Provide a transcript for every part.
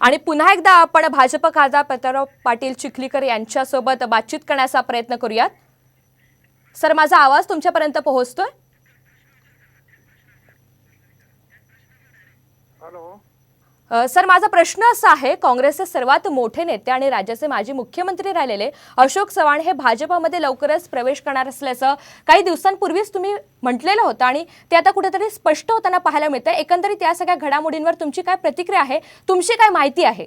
आणि पुन्हा एकदा आपण भाजप खासदार प्रतापराव पाटील चिखलीकर यांच्यासोबत बातचीत करण्याचा प्रयत्न करूयात. सर माझा आवाज तुमच्यापर्यंत पोहोचतोय? हॅलो. सर माझा प्रश्न असा आहे काँग्रेसचे सर्वात मोठे नेते आणि राज्याचे माजी मुख्यमंत्री राहिलेले अशोक चव्हाण हे भाजपमध्ये लवकरच प्रवेश करणार असल्याचं काही दिवसांपूर्वीच तुम्ही म्हटलेलं होतं आणि ते आता कुठेतरी स्पष्ट होताना पाहायला मिळतं एकंदरीत या सगळ्या घडामोडींवर तुमची काय प्रतिक्रिया आहे? तुमची काय माहिती आहे?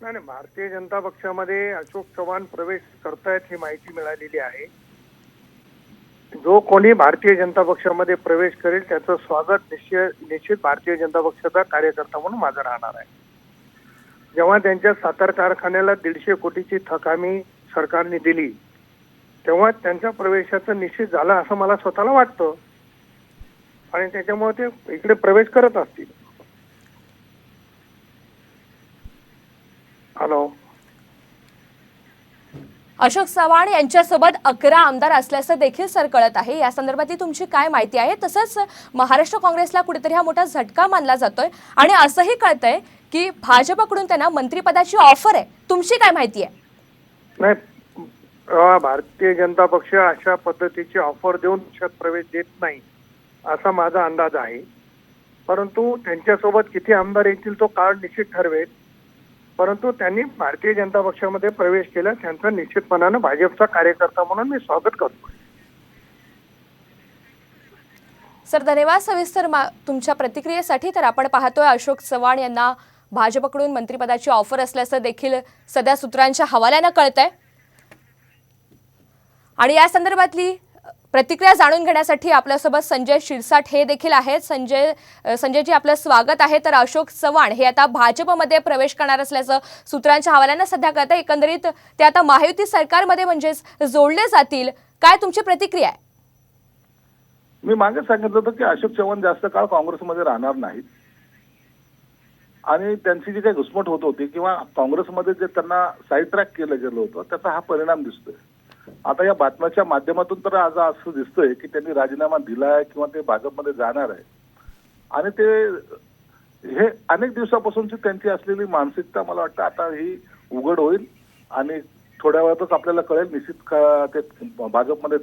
नाही भारतीय जनता पक्षामध्ये अशोक चव्हाण प्रवेश करतायत ही माहिती मिळालेली आहे. जो कोणी भारतीय जनता पक्षामध्ये प्रवेश करेल त्याचं स्वागत निश्चित निश्चित भारतीय जनता पक्षाचा कार्यकर्ता म्हणून माझं राहणार आहे. जेव्हा त्यांच्या सातार कारखान्याला दीडशे कोटीची थकामी सरकारने दिली तेव्हा त्यांच्या प्रवेशाचं निश्चित झालं असं मला स्वतःला वाटतं. आणि त्याच्यामुळे ते इकडे प्रवेश करत असतील. हॅलो. अशोक चव्हाण यांच्यासोबत अकरा आमदार असल्याचं देखील सर कळत आहे. या संदर्भातली तुमची काय माहिती आहे? तसंच महाराष्ट्र काँग्रेसला कुठेतरी हा मोठा झटका मानला जातोय आणि असंही कळतंय की भाजपकडून त्यांना मंत्रिपदाची ऑफर आहे. तुमची काय माहिती आहे? नाही भारतीय जनता पक्ष अशा पद्धतीची ऑफर देऊन पक्षात प्रवेश देत नाही असा माझा अंदाज आहे. परंतु त्यांच्यासोबत किती आमदार येतील तो काळ निश्चित ठरवेल. परंतु त्यांनी भारतीय जनता पक्षामध्ये प्रवेश केला. त्यांचा निश्चितपणानं भाजपचा कार्यकर्ता म्हणून मी स्वागत करतो. सर धन्यवाद सविस्तर तुमच्या प्रतिक्रियेसाठी. तर आपण पाहतोय अशोक चव्हाण यांना भाजपकडून मंत्रिपदाची ऑफर असल्याचं देखील सध्या सूत्रांच्या हवाल्यानं कळतंय. आणि या संदर्भातली प्रतिक्रिया जाणून घेण्यासाठी आपल्यासोबत संजय शिरसाट हे देखील आहेत. संजय संजयजी आपलं स्वागत आहे. तर अशोक चव्हाण हे आता भाजपमध्ये प्रवेश करणार असल्याचं सूत्रांच्या हवाल्यानं सध्या कळतं एकंदरीत ते आता महायुती सरकारमध्ये म्हणजेच जोडले जातील. काय तुमची प्रतिक्रिया आहे? मी मागे सांगितलं होतं की अशोक चव्हाण जास्त काळ काँग्रेसमध्ये राहणार नाहीत. आणि त्यांची जी काही घुसमट होत होती किंवा काँग्रेसमध्ये जे त्यांना साईड ट्रॅक केलं गेलं होतं त्याचा हा परिणाम दिसतोय. आता या बातम्याच्या माध्यमातून तर आज असं दिसतंय की त्यांनी राजीनामा दिलाय किंवा ते भाजपमध्ये जाणार आहे. आणि ते हे अनेक दिवसापासूनची त्यांची असलेली मानसिकता मला वाटतं आता ही उघड होईल आणि थोड्या वेळातच आपल्याला कळेल. निश्चित का ते भाजपमध्ये